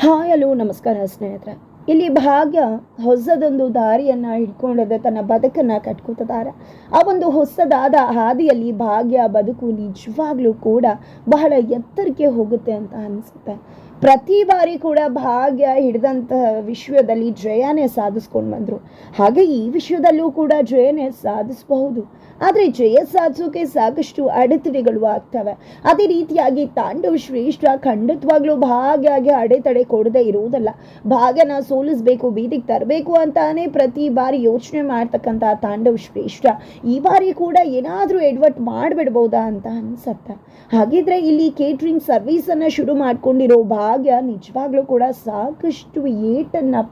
Hi hello, ನಮಸ್ಕಾರ ಸ್ನೇಹಿತರೆ. ಇಲ್ಲಿ ಭಾಗ್ಯ ಹೊಸದೊಂದು ದಾರಿಯನ್ನು ಹಿಡ್ಕೊಂಡದೆ, ತನ್ನ ಬದುಕನ್ನು ಕಟ್ಕೋತಿದ್ದಾರೆ. ಆ ಒಂದು ಹೊಸದಾದ ಹಾದಿಯಲ್ಲಿ ಭಾಗ್ಯ ಬದುಕು ನಿಜವಾಗ್ಲೂ ಕೂಡ ಬಹಳ ಎತ್ತರಕ್ಕೆ ಹೋಗುತ್ತೆ ಅಂತ ಅನಿಸುತ್ತೆ. ಪ್ರತಿ ಬಾರಿ ಕೂಡ ಭಾಗ್ಯ ಹಿಡಿದಂತಹ ವಿಶ್ವದಲ್ಲಿ ಜಯನೇ ಸಾಧಿಸ್ಕೊಂಡು ಬಂದರು. ಹಾಗೆ ಈ ವಿಶ್ವದಲ್ಲೂ ಕೂಡ ಜಯನೇ ಸಾಧಿಸಬಹುದು. ಆದರೆ ಜಯ ಸಾಧಿಸೋಕೆ ಸಾಕಷ್ಟು ಅಡೆತಡೆಗಳು ಆಗ್ತವೆ. ಅದೇ ರೀತಿಯಾಗಿ ತಾಂಡವ ಶ್ರೇಷ್ಠ ಖಂಡಿತವಾಗ್ಲೂ ಭಾಗ್ಯಾಗಿ ಅಡೆತಡೆ ಕೊಡದೆ ಇರುವುದಲ್ಲ. ಭಾಗ್ಯನ ಸೋಲಿಸಬೇಕು, ಬೀದಿಗೆ ತರಬೇಕು ಅಂತಾನೆ ಪ್ರತಿ ಬಾರಿ ಯೋಚನೆ ಮಾಡ್ತಕ್ಕಂಥ ತಾಂಡವ ಶ್ರೇಷ್ಠ ಈ ಬಾರಿ ಕೂಡ ಏನಾದರೂ ಎಡ್ವರ್ಟ್ ಮಾಡಿಬಿಡ್ಬೋದಾ ಅಂತ ಅನ್ಸತ್ತ. ಹಾಗಿದ್ರೆ ಇಲ್ಲಿ ಕೇಟ್ರಿಂಗ್ ಸರ್ವಿಸನ್ನು ಶುರು ಮಾಡ್ಕೊಂಡಿರೋ ಭಾಗ್ಯ ನಿಜವಾಗ್ಲೂ ಕೂಡ ಸಾಕಷ್ಟು ಏಟನ್ನು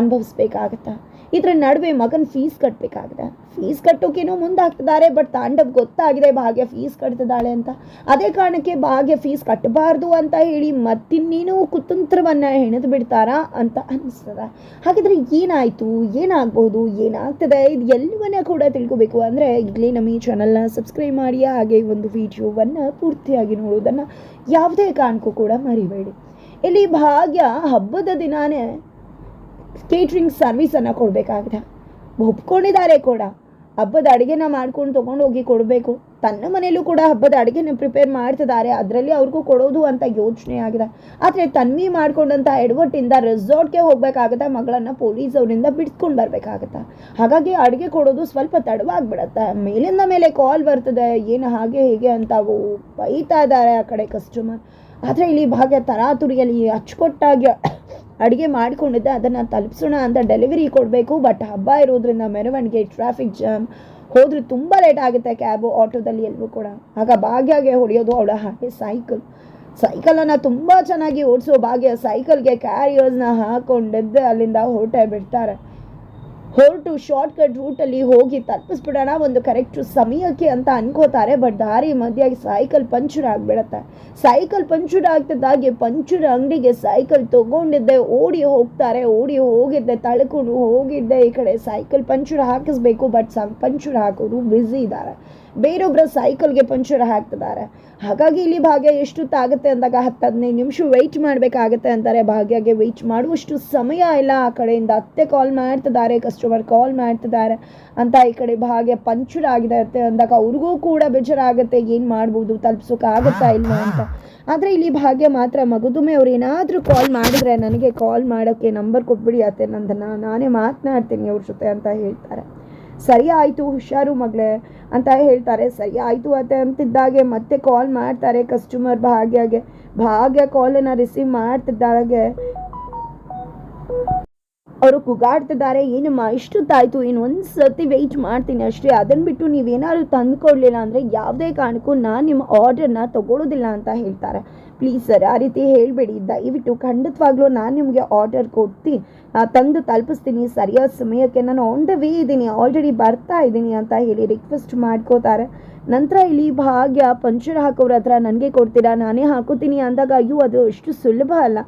ಅನುಭವಿಸ್ಬೇಕಾಗತ್ತಾ? ಇದ್ರ ನಡುವೆ ಮಗನ ಫೀಸ್ ಕಟ್ಟಬೇಕಾಗಿದೆ ಫೀಸ್ ಕಟ್ಟೋಕೇನೋ ಮುಂದಾಗ್ತಿದ್ದಾರೆ ಬಟ್ ತಾಂಡವ್ ಗೊತ್ತಾಗಿದೆ ಭಾಗ್ಯ ಫೀಸ್ ಕಟ್ತಿದ್ದಾಳೆ ಅಂತ. ಅದೇ ಕಾರಣಕ್ಕೆ ಭಾಗ್ಯ ಫೀಸ್ ಕಟ್ಟಬಾರ್ದು ಅಂತ ಹೇಳಿ ಮತ್ತಿನ್ನೇನೋ ಕುತಂತ್ರವನ್ನ ಹೆಣೆದು ಬಿಡ್ತಾರಾ ಅಂತ ಅನ್ನಿಸ್ತದೆ ಹಾಗಿದ್ರೆ ಏನಾಯ್ತು? ಏನಾಗ್ಬೋದು? ಏನಾಗ್ತದೆ? ಇದು ಎಲ್ಲವನ್ನ ಕೂಡ ತಿಳ್ಕೊಬೇಕು ಅಂದರೆ ಈಗಲೇ ನಮ್ಮ ಈ ಚಾನಲ್ನ ಸಬ್ಸ್ಕ್ರೈಬ್ ಮಾಡಿ, ಹಾಗೆ ಒಂದು ವಿಡಿಯೋವನ್ನು ಪೂರ್ತಿಯಾಗಿ ನೋಡೋದನ್ನು ಯಾವುದೇ ಕಾರಣಕ್ಕೂ ಕೂಡ ಮರಿಬೇಡಿ. ಇಲ್ಲಿ ಭಾಗ್ಯ ಹಬ್ಬದ ದಿನಾನೇ ಕೇಟ್ರಿಂಗ್ ಸರ್ವಿಸನ್ನು ಕೊಡಬೇಕಾಗಿದೆ. ಒಪ್ಕೊಂಡಿದ್ದಾರೆ ಕೂಡ. ಹಬ್ಬದ ಅಡುಗೆನ ಮಾಡ್ಕೊಂಡು ತೊಗೊಂಡು ಹೋಗಿ ಕೊಡಬೇಕು. ತನ್ನ ಮನೆಯಲ್ಲೂ ಕೂಡ ಹಬ್ಬದ ಅಡುಗೆನ ಪ್ರಿಪೇರ್ ಮಾಡ್ತಿದ್ದಾರೆ. ಅದರಲ್ಲಿ ಅವ್ರಿಗೂ ಕೊಡೋದು ಅಂತ ಯೋಚನೆ ಆಗಿದೆ. ಆದರೆ ತನ್ವಿ ಮಾಡ್ಕೊಂಡಂಥ ಎಡವಟ್ಟಿಂದ ರೆಸಾರ್ಟ್ಗೆ ಹೋಗಬೇಕಾಗತ್ತೆ. ಮಗಳನ್ನು ಪೊಲೀಸ್ ಅವರಿಂದ ಬಿಡ್ಸ್ಕೊಂಡು ಬರಬೇಕಾಗತ್ತೆ. ಹಾಗಾಗಿ ಅಡುಗೆ ಕೊಡೋದು ಸ್ವಲ್ಪ ತಡವಾಗಿಬಿಡತ್ತೆ. ಮೇಲಿಂದ ಮೇಲೆ ಕಾಲ್ ಬರ್ತದೆ. ಏನು ಹಾಗೆ ಹೀಗೆ ಅಂತ ಬೈತಾ ಇದ್ದಾರೆ ಆ ಕಡೆ ಕಸ್ಟಮರ್ ಆದರೆ ಇಲ್ಲಿ ಭಾಗ್ಯ ತರಾತುರಿಯಲ್ಲಿ ಅಚ್ಚುಕೊಟ್ಟಾಗಿ ಅಡುಗೆ ಮಾಡಿಕೊಂಡಿದ್ದೆ. ಅದನ್ನು ತಲುಪಿಸೋಣ ಅಂತ ಡೆಲಿವರಿ ಕೊಡಬೇಕು. ಬಟ್ ಹಬ್ಬ ಇರೋದ್ರಿಂದ ಮೆರವಣಿಗೆ ಟ್ರಾಫಿಕ್ ಜಾಮ್ ಹೋದರೆ ತುಂಬ ಲೇಟ್ ಆಗುತ್ತೆ ಕ್ಯಾಬು ಆಟೋದಲ್ಲಿ ಎಲ್ಲವೂ ಕೂಡ. ಆಗ ಭಾಗ್ಯಗೆ ಹೊಡೆಯೋದು ಅವಳ ಹಾಗೆ ಸೈಕಲ್ ಸೈಕಲನ್ನು ತುಂಬ ಚೆನ್ನಾಗಿ ಓಡಿಸೋ ಭಾಗ್ಯ ಸೈಕಲ್ಗೆ ಕ್ಯಾರಿಯರ್ಸ್ನ ಹಾಕೊಂಡಿದ್ದೆ. ಅಲ್ಲಿಂದ ಹೊರಟೆ ಬಿಡ್ತಾರೆ. ಹೊರಟು ಶಾರ್ಟ್ ಕಟ್ ರೂಟಲ್ಲಿ ಹೋಗಿ ತಲುಪಿಸ್ಬಿಡೋಣ ಒಂದು ಕರೆಕ್ಟು ಸಮಯಕ್ಕೆ ಅಂತ ಅನ್ಕೋತಾರೆ ಬಟ್ ದಾರಿ ಮಧ್ಯೆ ಸೈಕಲ್ ಪಂಚರ್ ಆಗಿಬಿಡತ್ತೆ. ಸೈಕಲ್ ಪಂಚರ್ ಆಗ್ತಿದ್ದಾಗೆ ಪಂಚರ್ ಅಂಗಡಿಗೆ ಸೈಕಲ್ ತಗೊಂಡಿದ್ದೆ, ಓಡಿ ಹೋಗ್ತಾರೆ, ಓಡಿ ಹೋಗಿದ್ದೆ, ತಳ್ಕೊಂಡು ಹೋಗಿದ್ದೆ. ಈ ಕಡೆ ಸೈಕಲ್ ಪಂಚರ್ ಹಾಕಿಸ್ಬೇಕು ಬಟ್ ಪಂಚರ್ ಹಾಕೋರು ಬ್ಯುಸಿ ಇದ್ದಾರೆ. ಬೇರೊಬ್ಬರ ಸೈಕಲ್ಗೆ ಪಂಚರ್ ಹಾಕ್ತಿದ್ದಾರೆ. ಹಾಗಾಗಿ ಇಲ್ಲಿ ಭಾಗ್ಯ ಎಷ್ಟು ತಾಗುತ್ತೆ ಅಂದಾಗ ಹತ್ತು ಹದಿನೈದು ನಿಮಿಷ ವೆಯ್ಟ್ ಮಾಡಬೇಕಾಗತ್ತೆ ಅಂತಾರೆ. ಭಾಗ್ಯಗೆ ವೆಯ್ಟ್ ಮಾಡುವಷ್ಟು ಸಮಯ ಇಲ್ಲ ಆ ಕಡೆಯಿಂದ. ಅತ್ತೆ ಕಾಲ್ ಮಾಡ್ತಿದ್ದಾರೆ ಕಸ್ಟಮರ್ ಕಾಲ್ ಮಾಡ್ತಿದ್ದಾರೆ ಅಂತ ಈ ಕಡೆ ಭಾಗ್ಯ ಪಂಚರ್ ಆಗಿದೆ ಅಂದಾಗ ಅವ್ರಿಗೂ ಕೂಡ ಬೇಜಾರಾಗುತ್ತೆ. ಏನು ಮಾಡ್ಬೋದು ತಲುಪ್ಸೋಕೆ ಆಗುತ್ತಾ ಇಲ್ಲ ಅಂತ. ಆದರೆ ಇಲ್ಲಿ ಭಾಗ್ಯ ಮಾತ್ರ ಮಗುದುಮೆ ಅವ್ರು ಏನಾದರೂ ಕಾಲ್ ಮಾಡಿದ್ರೆ ನನಗೆ ಕಾಲ್ ಮಾಡೋಕ್ಕೆ ನಂಬರ್ ಕೊಟ್ಬಿಡಿ ಅತ್ತೆ ನಂದನ್ನು ನಾನೇ ಮಾತನಾಡ್ತೀನಿ ಅವ್ರ ಜೊತೆ ಅಂತ ಹೇಳ್ತಾರೆ. ಸರಿ ಆಯಿತು, ಹುಷಾರು ಮಗಳೇ ಅಂತ ಹೇಳ್ತಾರೆ. ಸರಿ ಆಯಿತು ಅತ್ತೆ ಅಂತಿದ್ದಾಗೆ ಮತ್ತೆ ಕಾಲ್ ಮಾಡ್ತಾರೆ ಕಸ್ಟಮರ್ ಭಾಗ್ಯಗೆ. ಭಾಗ್ಯ ಕಾಲನ್ನು ರಿಸೀವ್ ಮಾಡ್ತಿದ್ದಾಗೆ ಅವರು ಕುಗಾಡ್ತಿದ್ದಾರೆ, ಏನಮ್ಮ ಇಷ್ಟೊತ್ತಾಯಿತು ಇನ್ನು ಒಂದು ಸತಿ ವೆಯ್ಟ್ ಮಾಡ್ತೀನಿ ಅಷ್ಟೇ. ಅದನ್ನು ಬಿಟ್ಟು ನೀವೇನಾದ್ರು ತಂದು ಕೊಡಲಿಲ್ಲ ಅಂದರೆ ಯಾವುದೇ ಕಾರಣಕ್ಕೂ ನಾನು ನಿಮ್ಮ ಆರ್ಡರ್ನ ತಗೊಳ್ಳೋದಿಲ್ಲ ಅಂತ ಹೇಳ್ತಾರೆ. ಪ್ಲೀಸ್ ಸರ್ ಆ ರೀತಿ ಹೇಳಬೇಡಿ. ದಯವಿಟ್ಟು ಖಂಡಿತವಾಗ್ಲೂ ನಾನು ನಿಮಗೆ ಆರ್ಡರ್ ಆ, ತಂದು ತಲುಪಿಸ್ತೀನಿ. ಸರಿಯಾದ ಸಮಯಕ್ಕೆ ನಾನು ಆನ್ ದ ವೇ ಇದ್ದೀನಿ. ಆಲ್ರೆಡಿ ಬರ್ತಾ ಇದ್ದೀನಿ ಅಂತ ಹೇಳಿ ರಿಕ್ವೆಸ್ಟ್ ಮಾಡ್ಕೋತಾರೆ. ನಂತರ ಇಲ್ಲಿ ಭಾಗ್ಯ ಪಂಚರ್ ಹಾಕೋರ ಹತ್ರ ನನಗೆ ಕೊಡ್ತೀರಾ? ನಾನೇ ಹಾಕೋತೀನಿ ಅಂದಾಗ ಅಯ್ಯೋ ಅದು ಅಷ್ಟು ಸುಲಭ ಅಲ್ಲ.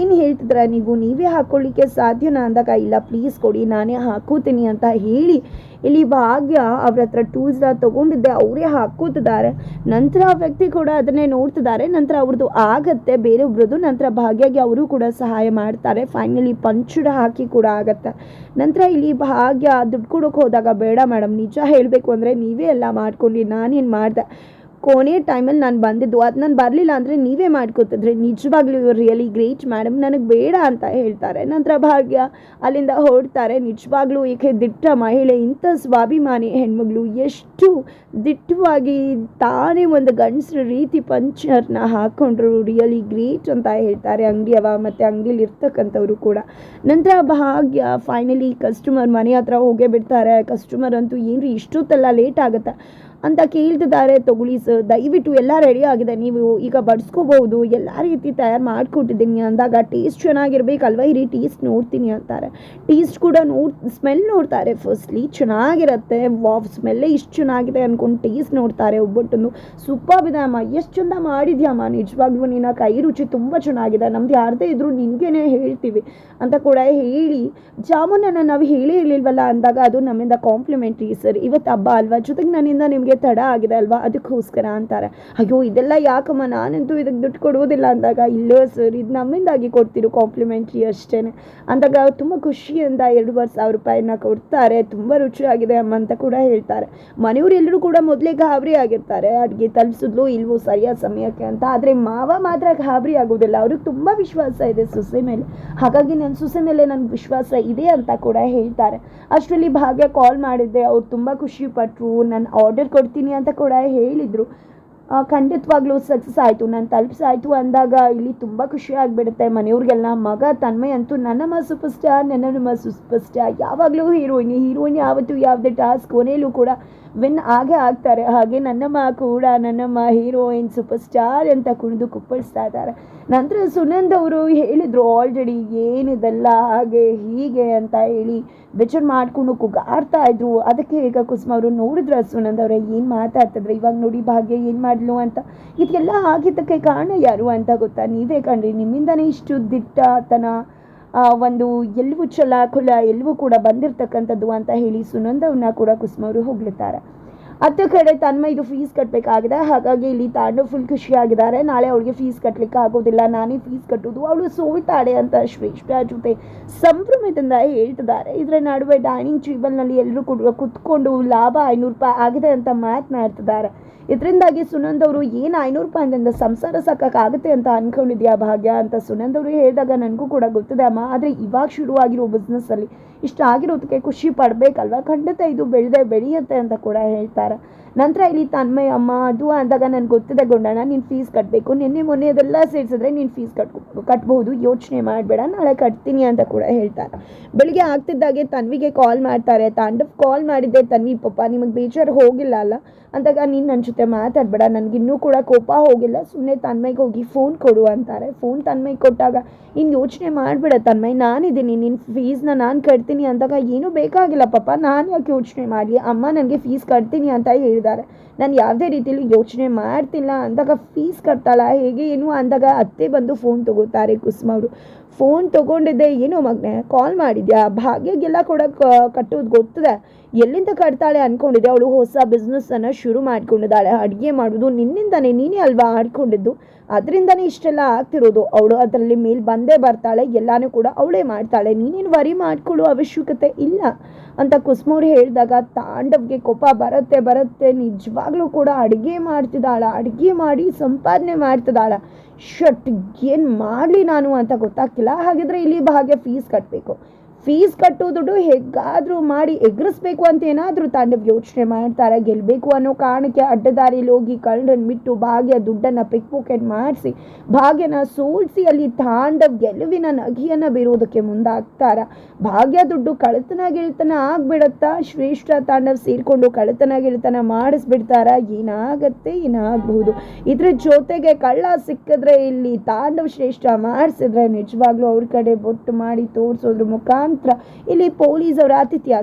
ಏನು ಹೇಳ್ತಿದ್ರ ನೀವು? ನೀವೇ ಹಾಕೊಳ್ಳಿಕ್ಕೆ ಸಾಧ್ಯನಾ ಅಂದಾಗ ಇಲ್ಲ ಪ್ಲೀಸ್ ಕೊಡಿ ನಾನೇ ಹಾಕೋತೀನಿ ಅಂತ ಹೇಳಿ. ಇಲ್ಲಿ ಭಾಗ್ಯ ಅವ್ರ ಹತ್ರ ಟೂಲ್ಸ್ನ ತೊಗೊಂಡಿದ್ದೆ. ಅವರೇ ಹಾಕೋತಿದ್ದಾರೆ. ನಂತರ ಆ ವ್ಯಕ್ತಿ ಕೂಡ ಅದನ್ನೇ ನೋಡ್ತಿದ್ದಾರೆ. ನಂತರ ಅವ್ರದ್ದು ಆಗತ್ತೆ ಬೇರೊಬ್ರದ್ದು ನಂತರ ಭಾಗ್ಯಗೆ ಅವರು ಕೂಡ ಸಹಾಯ ಮಾಡ್ತಾರೆ. ಫೈನಲಿ ಪಂಚುಡ ಹಾಕಿ ಕೂಡ ಆಗತ್ತೆ. ನಂತರ ಇಲ್ಲಿ ಭಾಗ್ಯ ದುಡ್ಡು ಕೊಡೋಕೆ ಹೋದಾಗ, ಬೇಡ ಮೇಡಮ್, ನಿಜ ಹೇಳಬೇಕು ಅಂದರೆ ನೀವೇ ಎಲ್ಲ ಮಾಡ್ಕೊಂಡು ನಾನೇನು ಮಾಡಿದೆ? ಕೊನೆ ಟೈಮಲ್ಲಿ ನಾನು ಬಂದಿದ್ದು. ಅದು ನಾನು ಬರಲಿಲ್ಲ ಅಂದರೆ ನೀವೇ ಮಾಡ್ಕೊತಿದ್ರೆ. ನಿಜವಾಗ್ಲೂ ಇವರು ರಿಯಲಿ ಗ್ರೇಟ್ ಮೇಡಮ್ ನನಗೆ ಬೇಡ ಅಂತ ಹೇಳ್ತಾರೆ. ನಂತರ ಭಾಗ್ಯ ಅಲ್ಲಿಂದ ಹೊರಡ್ತಾರೆ. ನಿಜವಾಗ್ಲೂ ಈಕೆ ದಿಟ್ಟ ಮಹಿಳೆ. ಇಂಥ ಸ್ವಾಭಿಮಾನಿ ಹೆಣ್ಮಗಳು. ಎಷ್ಟು ದಿಟ್ಟವಾಗಿ ತಾನೇ ಒಂದು ಗಂಡಸ್ರ ರೀತಿ ಪಂಚರ್ನ ಹಾಕ್ಕೊಂಡ್ರು ರಿಯಲಿ ಗ್ರೇಟ್ ಅಂತ ಹೇಳ್ತಾರೆ ಅಂಗಡಿಯವ ಮತ್ತು ಅಂಗಡಿಯಲ್ಲಿ ಇರ್ತಕ್ಕಂಥವ್ರು ಕೂಡ. ನಂತರ ಭಾಗ್ಯ ಫೈನಲಿ ಕಸ್ಟಮರ್ ಮನೆ ಹತ್ರ ಹೋಗೇ ಬಿಡ್ತಾರೆ. ಕಸ್ಟಮರ್ ಅಂತೂ ರೀ ಇಷ್ಟೊತ್ತೆಲ್ಲ ಲೇಟ್ ಆಗುತ್ತೆ? ಅಂತ ಕೇಳ್ತಿದ್ದಾರೆ. ತಗೊಳ್ಳಿ ಸರ್, ದಯವಿಟ್ಟು ಎಲ್ಲ ರೆಡಿ ಆಗಿದೆ. ನೀವು ಈಗ ಬಡಿಸ್ಕೋಬಹುದು ಎಲ್ಲ ರೀತಿ ತಯಾರು ಮಾಡಿಕೊಟ್ಟಿದ್ದೀನಿ. ಅಂದಾಗ ಟೇಸ್ಟ್ ಚೆನ್ನಾಗಿರ್ಬೇಕಲ್ವ? ಈ ರೀ ಟೇಸ್ಟ್ ನೋಡ್ತೀನಿ ಅಂತಾರೆ. ಟೇಸ್ಟ್ ಕೂಡ ನೋಡ್ ಸ್ಮೆಲ್ ನೋಡ್ತಾರೆ. ಫಸ್ಟ್ಲಿ ಚೆನ್ನಾಗಿರುತ್ತೆ. ವಾಫ್ ಸ್ಮೆಲ್ಲೇ ಇಷ್ಟು ಚೆನ್ನಾಗಿದೆ ಅಂದ್ಕೊಂಡು ಟೇಸ್ಟ್ ನೋಡ್ತಾರೆ ಒಬ್ಬೊಟ್ಟನ್ನು ಸೂಪರ್ ಇದೆ ಅಮ್ಮ. ಎಷ್ಟು ಚಂದ ಮಾಡಿದ್ಯಮ್ಮ ನಿಜವಾಗ್ಲೂ ನಿನ್ನ ಕೈ ರುಚಿ ತುಂಬ ಚೆನ್ನಾಗಿದೆ. ನಮ್ದು ಯಾರದೇ ಇದ್ರೂ ನಿನಗೇನೆ ಹೇಳ್ತೀವಿ ಅಂತ ಕೂಡ ಹೇಳಿ. ಜಾಮೂನನ್ನು ನಾವು ಹೇಳೇ ಇರಲಿಲ್ವಲ್ಲ? ಅಂದಾಗ ಅದು ನಮ್ಮಿಂದ ಕಾಂಪ್ಲಿಮೆಂಟ್ರಿ ಸರ್. ಇವತ್ತು ಹಬ್ಬ ಅಲ್ವಾ? ಜೊತೆಗೆ ನನ್ನಿಂದ ನಿಮಗೆ ತಡ ಆಗಿದೆ ಅಲ್ವಾ? ಅದಕ್ಕೋಸ್ಕರ ಅಂತಾರೆ. ಅಯ್ಯೋ, ಇದೆಲ್ಲ ಯಾಕಮ್ಮ? ನಾನಂತೂ ಇದಕ್ಕೆ ದುಡ್ಡು ಕೊಡುವುದಿಲ್ಲ ಅಂದಾಗ, ಇಲ್ಲೋ ಸರ್, ಇದು ನಮ್ಮಿಂದಾಗಿ ಕೊಡ್ತಿರೋ ಕಾಂಪ್ಲಿಮೆಂಟ್ರಿ ಅಷ್ಟೇ ಅಂದಾಗ ತುಂಬ ಖುಷಿಯಿಂದ ಎರಡೂವರೆ ಸಾವಿರ ರೂಪಾಯಿನ ಕೊಡ್ತಾರೆ. ತುಂಬ ರುಚಿಯಾಗಿದೆ ಅಮ್ಮ ಅಂತ ಕೂಡ ಹೇಳ್ತಾರೆ. ಮನೆಯವರೆಲ್ಲರೂ ಕೂಡ ಮೊದಲೇ ಗಾಬರಿ ಆಗಿರ್ತಾರೆ. ಅಡುಗೆ ತಲುಪಿಸಿದ್ಲು ಇಲ್ವೋ ಸರಿಯಾದ ಸಮಯಕ್ಕೆ ಅಂತ. ಆದರೆ ಮಾವ ಮಾತ್ರ ಗಾಬರಿ ಆಗೋದಿಲ್ಲ ಅವ್ರಿಗೆ ತುಂಬ ವಿಶ್ವಾಸ ಇದೆ ಸೊಸೆ ಮೇಲೆ. ಹಾಗಾಗಿ ನನ್ನ ಸೊಸೆ ಮೇಲೆ ನನಗೆ ವಿಶ್ವಾಸ ಇದೆ ಅಂತ ಕೂಡ ಹೇಳ್ತಾರೆ. ಅಷ್ಟರಲ್ಲಿ ಭಾಗ್ಯ ಕಾಲ್ ಮಾಡಿದ್ದೆ. ಅವ್ರು ತುಂಬ ಖುಷಿ ಪಟ್ಟರು ನಾನು ಆರ್ಡರ್ ಕೊಡ್ತೀನಿ ಅಂತ ಕೂಡ ಹೇಳಿದರು. ಖಂಡಿತವಾಗ್ಲೂ ಸಕ್ಸಸ್ ಆಯಿತು. ನಾನು ತಲುಪಿಸಾಯಿತು ಅಂದಾಗ ಇಲ್ಲಿ ತುಂಬ ಖುಷಿ ಆಗಿಬಿಡುತ್ತೆ. ಮನೆಯವ್ರಿಗೆಲ್ಲ ಮಗ, ತನ್ಮಯ ಅಂತೂ ನನ್ನಮ್ಮ ಸೂಪರ್ ಸ್ಟಾರ್ ನನ್ನಮ್ಮ ಸೂಪರ್ ಸ್ಟಾರ್ ಯಾವಾಗಲೂ ಹೀರೋಯಿನ್ ಹೀರೋಯಿನ್ ಯಾವತ್ತೂ ಯಾವುದೇ ಟಾಸ್ಕ್ ಕೊನೆಯಲ್ಲೂ ಕೂಡ ವಿನ್ ಆಗೇ ಆಗ್ತಾರೆ, ಹಾಗೆ ನನ್ನಮ್ಮ ಕೂಡ ನನ್ನಮ್ಮ ಹೀರೋಯಿನ್ ಸೂಪರ್ ಸ್ಟಾರ್ ಅಂತ ಕುಣಿದು ಕುಪ್ಪಳಿಸ್ತಾ ಇದ್ದಾರೆ. ನಂತರ ಸುನಂದ್ ಅವರು ಹೇಳಿದರು ಆಲ್ರೆಡಿ ಏನಿದೆಲ್ಲ, ಹಾಗೆ, ಹೀಗೆ ಅಂತ ಹೇಳಿ ಬೆಚ್ಚರ್ ಮಾಡಿಕೊಂಡು ಕುಗಾಡ್ತಾ ಇದ್ರು. ಅದಕ್ಕೆ ಈಗ ಕುಸುಮ ಅವರು ನೋಡಿದ್ರ, ಸುನಂದ್ ಅವರೇ ಏನು ಮಾತಾಡ್ತಿದ್ರು? ಇವಾಗ ನೋಡಿ ಭಾಗ್ಯ ಏನು ಮಾಡಲು ಅಂತ. ಇದೆಲ್ಲ ಆಗಿದ್ದಕ್ಕೆ ಕಾರಣ ಯಾರು ಅಂತ ಗೊತ್ತಾ? ನೀವೇ ಕಣ್ರಿ, ನಿಮ್ಮಿಂದನೇ ಇಷ್ಟು ದಿಟ್ಟತನ ಒಂದು ಎಲ್ಲವೂ ಛಲ ಕುಲ ಎಲ್ಲವೂ ಕೂಡ ಬಂದಿರತಕ್ಕಂಥದ್ದು ಅಂತ ಹೇಳಿ ಸುನಂದವನ್ನ ಕೂಡ ಕುಸುಮವರು ಹೊಗಳುತ್ತಾರೆ ಅತ್ತ ಕಡೆ ತನ್ಮ ಇದು ಫೀಸ್ ಕಟ್ಟಬೇಕಾಗಿದೆ ಹಾಗಾಗಿ ಇಲ್ಲಿ ತಾಂಡು ಫುಲ್ ಖುಷಿಯಾಗಿದ್ದಾರೆ. ನಾಳೆ ಅವಳಿಗೆ ಫೀಸ್ ಕಟ್ಟಲಿಕ್ಕೆ ಆಗೋದಿಲ್ಲ. ನಾನೇ ಫೀಸ್ ಕಟ್ಟೋದು ಅವಳು ಸೋವಿತಾಳೆ ಅಂತ ಶ್ರೇಷ್ಠ ಜೊತೆ ಸಂಭ್ರಮದಿಂದ ಹೇಳ್ತಿದ್ದಾರೆ. ಇದರ ನಡುವೆ ಡೈನಿಂಗ್ ಟೇಬಲ್ನಲ್ಲಿ ಎಲ್ಲರೂ ಕೂಡ ಕುತ್ಕೊಂಡು ಲಾಭ ಐನೂರು ರೂಪಾಯಿ ಆಗಿದೆ ಅಂತ ಮಾತನಾಡ್ತಿದ್ದಾರೆ ಇದರಿಂದಾಗಿ ಸುನಂದ್ ಅವರು, ಏನು ಐನೂರು ರೂಪಾಯಿಂದ ಸಂಸಾರ ಸಾಕಾಗುತ್ತೆ ಅಂತ ಅನ್ಕೊಂಡಿದ್ಯಾ ಭಾಗ್ಯ? ಅಂತ ಸುನಂದ್ ಅವರು ಹೇಳಿದಾಗ ನನಗೂ ಕೂಡ ಗೊತ್ತಿದೆ ಅಮ್ಮ. ಆದರೆ ಇವಾಗ ಶುರುವಾಗಿರೋ ಬಿಸ್ನೆಸ್ಸಲ್ಲಿ ಇಷ್ಟ ಆಗಿರೋದಕ್ಕೆ ಖುಷಿ ಪಡಬೇಕಲ್ವ? ಖಂಡಿತ ಇದು ಬೆಳೆದೇ ಬೆಳೆಯುತ್ತೆ ಅಂತ ಕೂಡ ಹೇಳ್ತಾರೆ ನಂತರ ಇಲ್ಲಿ ತನ್ಮಯ, ಅಮ್ಮ, ಅದು ಅಂದಾಗ ನನಗೆ ಗೊತ್ತಿದೆ ಗೊಂಡಣ ನೀನು ಫೀಸ್ ಕಟ್ಟಬೇಕು ನಿನ್ನೆ ಮೊನ್ನೆ ಅದೆಲ್ಲ ಸೇರಿಸಿದ್ರೆ ನೀನು ಫೀಸ್ ಕಟ್ಕೊ, ಕಟ್ಬಹುದು. ಯೋಚನೆ ಮಾಡಬೇಡ, ನಾಳೆ ಕಟ್ತೀನಿ ಅಂತ ಕೂಡ ಹೇಳ್ತಾರೆ. ಬೆಳಿಗ್ಗೆ ಆಗ್ತಿದ್ದಾಗೆ ತನ್ವಿಗೆ ಕಾಲ್ ಮಾಡ್ತಾರೆ. ತಾಂಡವ್ ಕಾಲ್ ಮಾಡಿದ್ದೆ, ತನ್ವಿ, ಪಪ್ಪ, ನಿಮಗೆ ಬೇಜಾರು ಹೋಗಿಲ್ಲ ಅಲ್ಲ? ಅಂದಾಗ ನೀನು ನನ್ನ ಜೊತೆ ಮಾತಾಡಬೇಡ ನನಗಿನ್ನೂ ಕೂಡ ಕೋಪ ಹೋಗಿಲ್ಲ. ಸುಮ್ಮನೆ ತನ್ಮಯ್ಗೆ ಹೋಗಿ ಫೋನ್ ಕೊಡು ಅಂತಾರೆ. ಫೋನ್ ತನ್ಮೈಗೆ ಕೊಟ್ಟಾಗ ನೀನು ಯೋಚನೆ ಮಾಡಬೇಡ ತನ್ಮೈ ನಾನಿದ್ದೀನಿ ನಿನ್ನ ಫೀಸ್ನ ನಾನು ಕಟ್ತೀನಿ ಅಂದಾಗ ಏನೂ ಬೇಕಾಗಿಲ್ಲ ಪಾಪ ನಾನು ಯಾಕೆ ಯೋಚನೆ ಮಾಡಲಿ? ಅಮ್ಮ ನನಗೆ ಫೀಸ್ ಕಟ್ತೀನಿ ಅಂತ ಹೇಳಿದ್ದಾರೆ. ನಾನು ಯಾವುದೇ ರೀತಿಯಲ್ಲಿ ಯೋಚನೆ ಮಾಡ್ತಿಲ್ಲ. ಅಂದಾಗ ಫೀಸ್ ಕಟ್ತಾಳ. ಹೇಗೆ ಏನು? ಅಂದಾಗ ಅತ್ತೆ ಬಂದು ಫೋನ್ ತಗೋತಾರೆ ಕುಸುಮ ಅವರು. ಫೋನ್ ತೊಗೊಂಡಿದ್ದೆ. ಏನೋ ಮಗನೆ ಕಾಲ್ ಮಾಡಿದ್ಯಾ? ಭಾಗ್ಯಗೆಲ್ಲ ಕೂಡ ಕಟ್ಟೋದು ಗೊತ್ತಿದೆ. ಎಲ್ಲಿಂದ ಕಟ್ತಾಳೆ ಅನ್ಕೊಂಡಿದ್ದೆ. ಅವಳು ಹೊಸ ಬಿಸ್ನೆಸ್ಸನ್ನು ಶುರು ಮಾಡ್ಕೊಂಡಿದ್ದಾಳೆ. ಅಡುಗೆ ಮಾಡೋದು ನಿನ್ನಿಂದಾನೆ, ನೀನೇ ಅಲ್ವಾ ಆಡ್ಕೊಂಡಿದ್ದು ಅದರಿಂದನೇ ಇಷ್ಟೆಲ್ಲ ಆಗ್ತಿರೋದು. ಅವಳು ಅದರಲ್ಲಿ ಮೇಲೆ ಬಂದೇ ಬರ್ತಾಳೆ, ಎಲ್ಲನೂ ಕೂಡ ಅವಳೇ ಮಾಡ್ತಾಳೆ. ನೀನೇನು ವರಿ ಮಾಡ್ಕೊಳ್ಳೋ ಅವಶ್ಯಕತೆ ಇಲ್ಲ ಅಂತ ಕುಸುಮವ್ರು ಹೇಳಿದಾಗ ತಾಂಡವ್ಗೆ ಕೋಪ ಬರುತ್ತೆ ಬರುತ್ತೆ. ನಿಜವಾಗ್ಲೂ ಕೂಡ ಅಡುಗೆ ಮಾಡ್ತಿದ್ದಾಳ, ಅಡುಗೆ ಮಾಡಿ ಸಂಪಾದನೆ ಮಾಡ್ತಿದ್ದಾಳ. ಶಟ್ ಏನು ಮಾಡಲಿ ನಾನು ಅಂತ ಗೊತ್ತಾಗ್ತಿಲ್ಲ. ಹಾಗಿದ್ರೆ ಇಲ್ಲಿ ಭಾಗ್ಯ ಫೀಸ್ ಕಟ್ಟಬೇಕು ಫೀಸ್ ಕಟ್ಟೋ ದುಡ್ಡು ಹೇಗಾದರೂ ಮಾಡಿ ಎಗ್ರಿಸ್ಬೇಕು ಅಂತ ಏನಾದರೂ ತಾಂಡವ ಯೋಚನೆ ಮಾಡ್ತಾರೆ ಗೆಲ್ಲಬೇಕು ಅನ್ನೋ ಕಾರಣಕ್ಕೆ ಅಡ್ಡದಾರಿಯಲ್ಲಿ ಹೋಗಿ ಕಳ್ಳರನ್ನು ಬಿಟ್ಟು ಭಾಗ್ಯ ದುಡ್ಡನ್ನು ಪಿಕ್ ಪಾಕೆಟ್ ಮಾಡಿಸಿ, ಭಾಗ್ಯನ ಸೋಲಿಸಿ ಅಲ್ಲಿ ತಾಂಡವ್ ಗೆಲುವಿನ ನಗಿಯನ್ನು ಬೀರೋದಕ್ಕೆ ಮುಂದಾಗ್ತಾರ. ಭಾಗ್ಯ ದುಡ್ಡು ಕಳತನ ಗೆಳತನ ಆಗ್ಬಿಡತ್ತಾ, ಶ್ರೇಷ್ಠ ತಾಂಡವ್ ಸೇರಿಕೊಂಡು ಕಳತನ ಗೆಳತನ ಮಾಡಿಸ್ಬಿಡ್ತಾರ, ಏನಾಗತ್ತೆ, ಏನಾಗಬಹುದು? ಇದ್ರ ಜೊತೆಗೆ ಕಳ್ಳ ಸಿಕ್ಕಿದ್ರೆ ಇಲ್ಲಿ ತಾಂಡವ್ ಶ್ರೇಷ್ಠ ಮಾಡಿಸಿದ್ರೆ ನಿಜವಾಗ್ಲೂ ಅವ್ರ ಕಡೆ ಬೊಟ್ಟು ಮಾಡಿ ತೋರಿಸೋದ್ರ ಮುಖಾಂತರ ಇಲ್ಲಿ ಪೊಲೀಸ್ ಅವರ ಆತಿಥ್ಯ